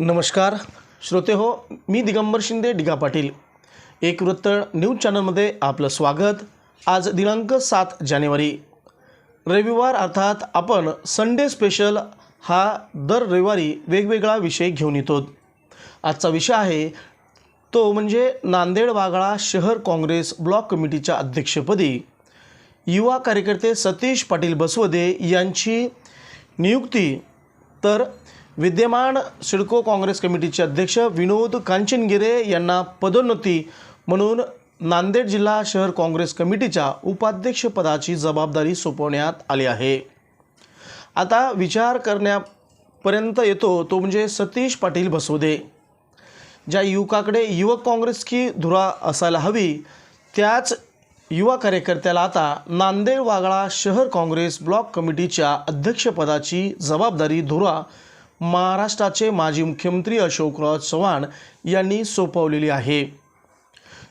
नमस्कार. श्रोते हो मी दिगंबर शिंदे डिगा पाटील. एक वृत्त न्यूज चॅनलमध्ये आपलं स्वागत. आज दिनांक सात जानेवारी. रविवार अर्थात आपण संडे स्पेशल हा दर रविवारी वेगवेगळा विषय घेऊन येतो. आजचा विषय आहे तो म्हणजे नांदेड वागळा शहर काँग्रेस ब्लॉक कमिटीच्या अध्यक्षपदी. युवा कार्यकर्ते सतीश पाटील बसवदे यांची नियुक्ती. तर विद्यमान सिडको काँग्रेस कमिटीचे अध्यक्ष विनोद कांचनगिरे यांना पदोन्नती म्हणून नांदेड जिल्हा शहर काँग्रेस कमिटीच्या उपाध्यक्षपदाची जबाबदारी सोपवण्यात आली आहे. आता विचार करण्यापर्यंत येतो तो म्हणजे सतीश पाटील बसवदे ज्या युवकाकडे युवक काँग्रेस की धुरा असायला हवी त्याच युवा कार्यकर्त्याला आता नांदेड वागळा शहर काँग्रेस ब्लॉक कमिटीच्या अध्यक्षपदाची जबाबदारी धुरा महाराष्ट्राचे माजी मुख्यमंत्री अशोकराव चव्हाण यांनी सोपवलेली आहे.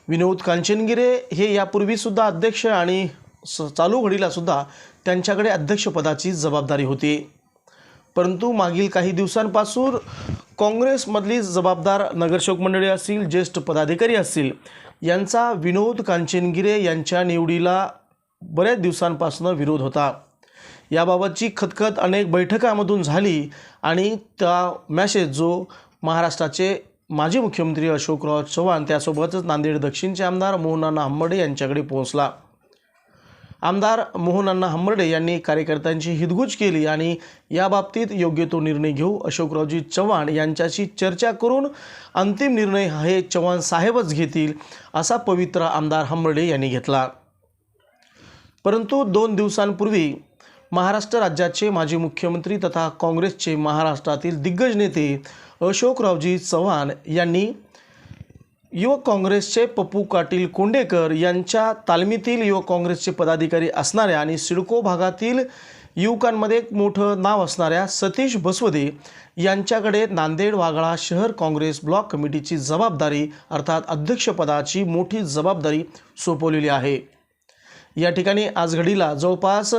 विनोद कांचनगिरे हे यापूर्वीसुद्धा अध्यक्ष आणि स चालू घडीलासुद्धा त्यांच्याकडे अध्यक्षपदाची जबाबदारी होती. परंतु मागील काही दिवसांपासून काँग्रेसमधली जबाबदार नगरसेवक मंडळी असतील ज्येष्ठ पदाधिकारी असतील यांचा विनोद कांचनगिरे यांच्या निवडीला बऱ्याच दिवसांपासून विरोध होता. याबाबतची खतखत अनेक बैठकामधून झाली आणि त्या मॅसेज जो महाराष्ट्राचे माजी मुख्यमंत्री अशोकराव चव्हाण त्यासोबतच नांदेड दक्षिणचे आमदार मोहनअण्णा हंबर्डे यांच्याकडे पोहोचला. आमदार मोहनअण्णा हंबर्डे यांनी कार्यकर्त्यांची हितगुज केली आणि याबाबतीत योग्य तो निर्णय घेऊ अशोकरावजी चव्हाण यांच्याशी चर्चा करून अंतिम निर्णय हे चव्हाण साहेबच घेतील असा पवित्र आमदार हंबर्डे यांनी घेतला. परंतु दोन दिवसांपूर्वी महाराष्ट्र राज्याचे माजी मुख्यमंत्री तथा काँग्रेसचे महाराष्ट्रातील दिग्गज नेते अशोकरावजी चव्हाण यांनी युवक काँग्रेसचे पप्पू काटील कोंडेकर यांच्या तालमीतील युवक काँग्रेसचे पदाधिकारी असणाऱ्या आणि सिडको भागातील युवकांमध्ये एक मोठं नाव असणाऱ्या सतीश बसवदे यांच्याकडे नांदेड वागळा शहर काँग्रेस ब्लॉक कमिटीची जबाबदारी अर्थात अध्यक्षपदाची मोठी जबाबदारी सोपवलेली आहे. या ठिकाणी आज घडीला जवळपास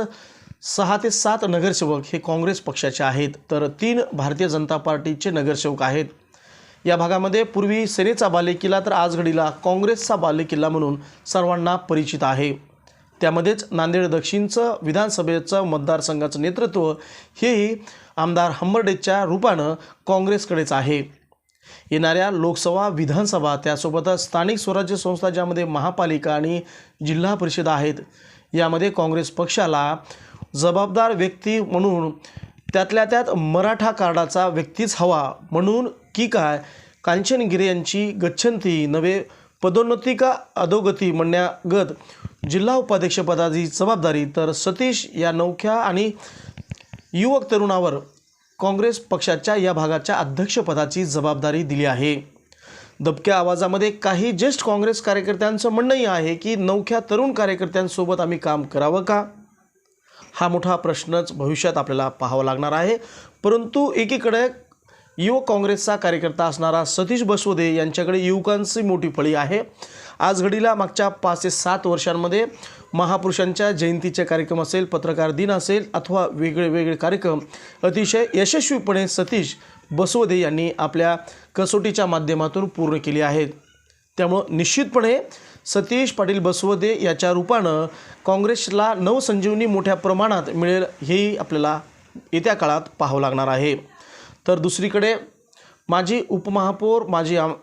सहा ते सात नगरसेवक हे काँग्रेस पक्षाचे आहेत तर तीन भारतीय जनता पार्टीचे नगरसेवक आहेत. या भागामध्ये पूर्वी सेनेचा बालेकिल्ला तर आजघडीला काँग्रेसचा बालेकिल्ला म्हणून सर्वांना परिचित आहे. त्यामध्येच नांदेड दक्षिणचं विधानसभेचं मतदारसंघाचं नेतृत्व हेही आमदार हंबर्डेच्या रूपानं काँग्रेसकडेच आहे. येणाऱ्या लोकसभा विधानसभा त्यासोबतच स्थानिक स्वराज्य संस्था ज्यामध्ये महापालिका आणि जिल्हा परिषद आहेत यामध्ये काँग्रेस पक्षाला जबाबदार व्यक्ती म्हणून त्यातल्या त्यात मराठा कार्डाचा व्यक्तीच हवा म्हणून की काय? कांचनगिरे यांची गच्छंती नवे पदोन्नती का अधोगती म्हणण्यागत जिल्हा उपाध्यक्षपदाची जबाबदारी. तर सतीश या नौख्या आणि युवक तरुणावर काँग्रेस पक्षाच्या या भागाच्या अध्यक्षपदाची जबाबदारी दिली आहे. दबक्या आवाजामध्ये काही ज्येष्ठ काँग्रेस कार्यकर्त्यांचं म्हणणंही आहे की नवख्या तरुण कार्यकर्त्यांसोबत आम्ही काम करावं का? हा मोठा प्रश्नच भविष्यात आपल्याला पाहावा लागणार आहे. परंतु एकीकडे युवक काँग्रेसचा कार्यकर्ता असणारा सतीश बसवदे यांच्याकडे युवकांची मोठी फळी आहे. आज घडीला मागच्या पाच ते सात वर्षांमध्ये महापुरुषांच्या जयंतीचे कार्यक्रम असेल पत्रकार दिन असेल अथवा वेगळे वेगळे कार्यक्रम अतिशय यशस्वीपणे सतीश बसवदे यांनी आपल्या कसोटीच्या माध्यमातून पूर्ण केली आहेत. त्यामुळं निश्चितपणे सतीश पाटील बसवदे याच्या रूपानं काँग्रेसला नवसंजीवनी मोठ्या प्रमाणात मिळेल हेही आपल्याला येत्या काळात पाहावं लागणार आहे. तर दुसरीकडे माजी उपमहापौर माजी आम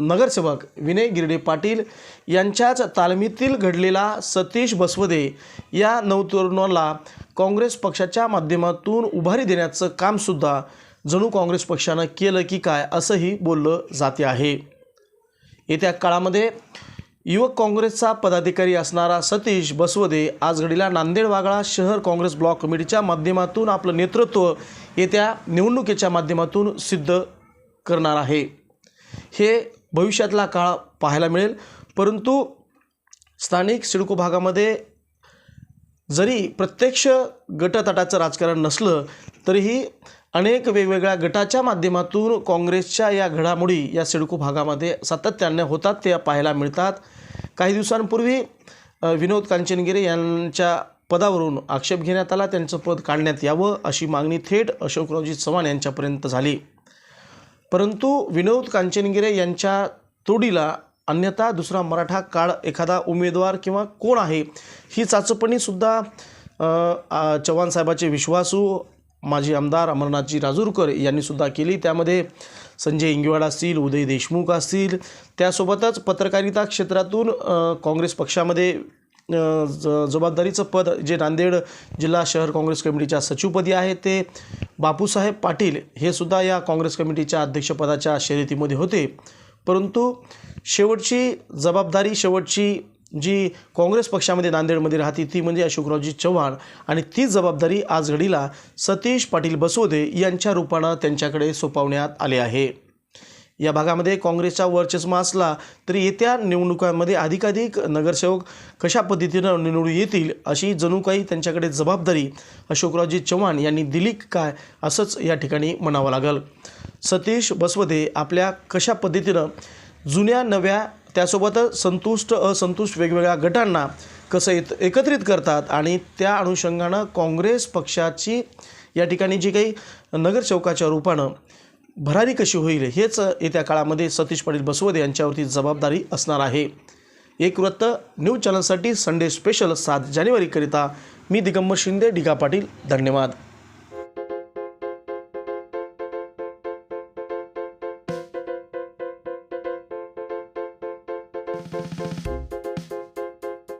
नगरसेवक विनय गिरडे पाटील यांच्याच तालमीतील घडलेला सतीश बसवदे या नवतरुणाला काँग्रेस पक्षाच्या माध्यमातून उभारी देण्याचं कामसुद्धा जणू काँग्रेस पक्षानं केलं की काय असंही बोललं जाते आहे. येत्या काळामध्ये युवक काँग्रेसचा पदाधिकारी असणारा सतीश बसवदे आज घडीला नांदेड वागळा शहर काँग्रेस ब्लॉक कमिटीच्या माध्यमातून आपलं नेतृत्व येत्या निवडणुकीच्या माध्यमातून सिद्ध करणार आहे. हे भविष्यातला काळ पाहायला मिळेल. परंतु स्थानिक सिडको भागामध्ये जरी प्रत्यक्ष गटतटाचं राजकारण नसलं तरीही अनेक वेगवेगळ्या गटाच्या माध्यमातून काँग्रेसच्या या घडामोडी या सिडको भागामध्ये सातत्याने होतात ते पाहायला मिळतात. काही दिवसांपूर्वी विनोद कांचनगिरे यांच्या पदावरून आक्षेप घेण्यात आला. त्यांचं पद काढण्यात यावं अशी मागणी थेट अशोकरावजी चव्हाण यांच्यापर्यंत झाली. परंतु विनोद कांचनगिरे यांच्या तोडीला अन्यथा दुसरा मराठा काळ एखादा उमेदवार किंवा कोण आहे ही चाचपणीसुद्धा चव्हाण साहेबाचे विश्वासू माजी आमदार अमरनाथजी राजूरकर यांनीसुद्धा केली. त्यामध्ये संजय इंगेवाड असतील उदय देशमुख असतील. त्यासोबतच पत्रकारिता क्षेत्रातून काँग्रेस पक्षामध्ये ज जबाबदारीचं पद जे नांदेड जिल्हा शहर काँग्रेस कमिटीच्या सचिवपदी आहे ते बापूसाहेब पाटील हे सुद्धा या काँग्रेस कमिटीच्या अध्यक्षपदाच्या शर्यतीमध्ये होते. परंतु शेवटची जबाबदारी शेवटची जी काँग्रेस पक्षामध्ये नांदेडमध्ये राहते ती म्हणजे अशोकरावजी चव्हाण. आणि तीच जबाबदारी आज घडीला सतीश पाटील बसवदे यांच्या रूपानं त्यांच्याकडे सोपवण्यात आले आहे. या भागामध्ये काँग्रेसचा वर्चस्व असला तरी येत्या निवडणुकांमध्ये अधिकाधिक नगरसेवक कशा पद्धतीनं निवडून येतील अशी जणू काही त्यांच्याकडे जबाबदारी अशोकरावजी चव्हाण यांनी दिली काय असंच या ठिकाणी म्हणावं लागेल. सतीश बसवदे आपल्या कशा पद्धतीनं जुन्या नव्या त्यासोबतच संतुष्ट असंतुष्ट वेगवेगळ्या गटांना कसं एक एकत्रित करतात आणि त्या अनुषंगानं काँग्रेस पक्षाची या ठिकाणी जी काही नगरसेवकाच्या रूपानं भरारी कशी होईल हेच येत्या काळामध्ये सतीश पाटील बसवदे यांच्यावरती जबाबदारी असणार आहे. एक वृत्त न्यूज चॅनलसाठी संडे स्पेशल सात जानेवारीकरिता मी दिगंबर शिंदे डिगा पाटील धन्यवाद.